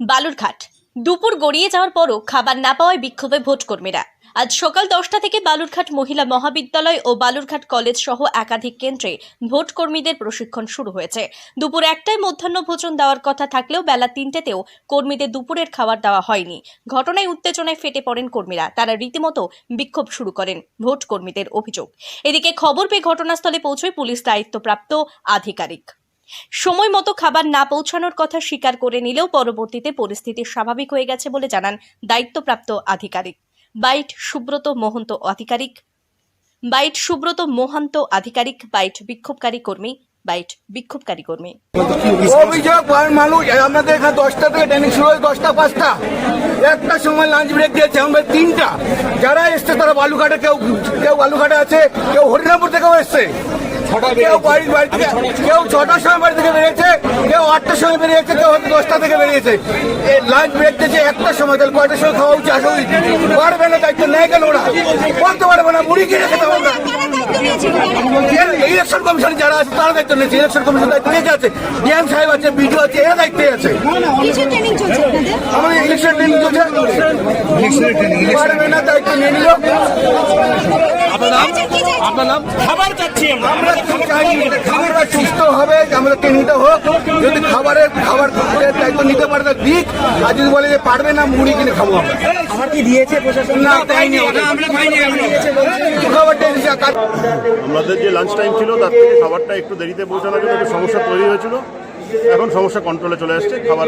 বালুরঘাট। দুপুর গড়িয়ে যাওয়ার পরও খাবার না পাওয়ায় বিক্ষোভে ভোট কর্মীরা আজ সকাল দশটা থেকে বালুরঘাট মহিলা মহাবিদ্যালয় ও বালুরঘাট কলেজ সহ একাধিক কেন্দ্রে ভোট কর্মীদের প্রশিক্ষণ শুরু হয়েছে। দুপুর একটায় মধ্যাহ্ন ভোজন দেওয়ার কথা থাকলেও বেলা তিনটেতেও কর্মীদের দুপুরের খাবার দেওয়া হয়নি। ঘটনায় উত্তেজনায় ফেটে পড়েন কর্মীরা। তারা রীতিমতো বিক্ষোভ শুরু করেন ভোট কর্মীদের অভিযোগ। এদিকে খবর পেয়ে ঘটনাস্থলে পৌঁছয় পুলিশ দায়িত্বপ্রাপ্ত আধিকারিক। সময় মতো খাবার না পৌঁছানোর কথা স্বীকার করে নিলেও পরবর্তীতে পরিস্থিতি স্বাভাবিক হয়ে গেছে বলে জানান দায়িত্বপ্রাপ্ত আধিকারিক। বাইট সুব্রত মোহন্ত আধিকারিক। বাইট সুব্রত মহান্ত আধিকারিক, বাইট বিক্ষোভকারী কর্মী, বাইট বিক্ষোভকারী কর্মী। অভিযোগ মানুষ দশটা থেকে ট্রেনিং শুরু হয় দশটা, পাঁচটা। একটা সময় লাঞ্চ ব্রেক দিয়েছে আমাদের তিনটা। যারা এসছে তারা বালুঘাটে কেউ কেউ বালুঘাটে আছে, কেউ হরিরামপুর থেকেও এসছে। কেউ বাড়ি বাড়ি থেকে কেউ ছটার সময় বাড়ি থেকে বেরিয়েছে কেউ আটটার সময় বেরিয়েছে কেউ হয়তো দশটা থেকে বেরিয়েছে। এই লাঞ্চ ব্রেক দিয়েছে একটার সময় তাহলে কয়টার সময় খাওয়া উচিত? আসা উচিত পারবে না দায়িত্ব নেয় কেন ওরা? বলতে পারবে না মুড়ি কিনে খেতে হবে না। ইলেকশন কমিশন যারা আছে তারা দায়িত্ব নিয়েছে ইলেকশন কমিশন দায়িত্ব নিয়েছে আছে। ডিএম সাহেব আছে বিডিও আছে এরা দায়িত্বে আছে। কিসের ট্রেনিং চলছে আমাদের ইলেকশন ট্রেনিং চলছে। পারবে না দায়িত্ব নিয়ে নিল। আচ্ছা, আপনার নাম? খাবার চাচ্ছি আমরা। কি চাই? খাবারটা সুস্থ হবে আমাদের ট্রেনিংটা হোক। যদি খাবারের খাবার দায়িত্ব নিতে পারে তো দিক। আর যদি বলে যে পারবে না মুড়ি কিনে খাব আমরা। কি দিয়েছে প্রশাসন? না পাইনি। আমরা পাইনি খাবার দিয়েছে আমাদের যে লাঞ্চ টাইম ছিল তার থেকে খাবারটা একটু দেরিতে পৌঁছানোর জন্য একটু সমস্যা তৈরি হয়েছিল। এখন সমস্যা কন্ট্রোলে চলে আসছে খাবার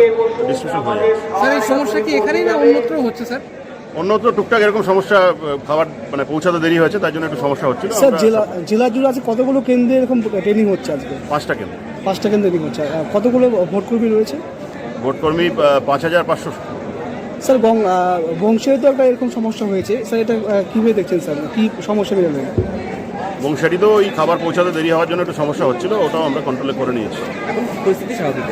ডিস্ট্রিবিউশন হয়ে যাচ্ছে। স্যার এই সমস্যা কি এখানেই না অন্যত্র হচ্ছে স্যার? অন্যত্র টুকটাক এরকম সমস্যা খাবার মানে পৌঁছাতে দেরি হয়েছে তার জন্য একটু সমস্যা হচ্ছিল। স্যার জেলা জেলা জুড়ে আছে কতগুলো কেন্দ্রে এরকম ট্রেনিং হচ্ছে আজকে? পাঁচটা কেন্দ্র। পাঁচটা কেন্দ্রে ট্রেনিং হচ্ছে। কতগুলো ভোটকর্মী রয়েছে? ভোটকর্মী পাঁচ হাজার পাঁচশো। স্যার বং বংশীয় তো একটা এরকম সমস্যা হয়েছে। স্যার এটা কীভাবে দেখছেন স্যার? কী সমস্যা বেরোবে বংশারিতেও ওই খাবার পৌঁছাতে দেরি হওয়ার জন্য একটু সমস্যা হচ্ছিল ওটাও আমরা কন্ট্রোলে করে নিয়েছি। এখন পরিস্থিতি স্বাভাবিক।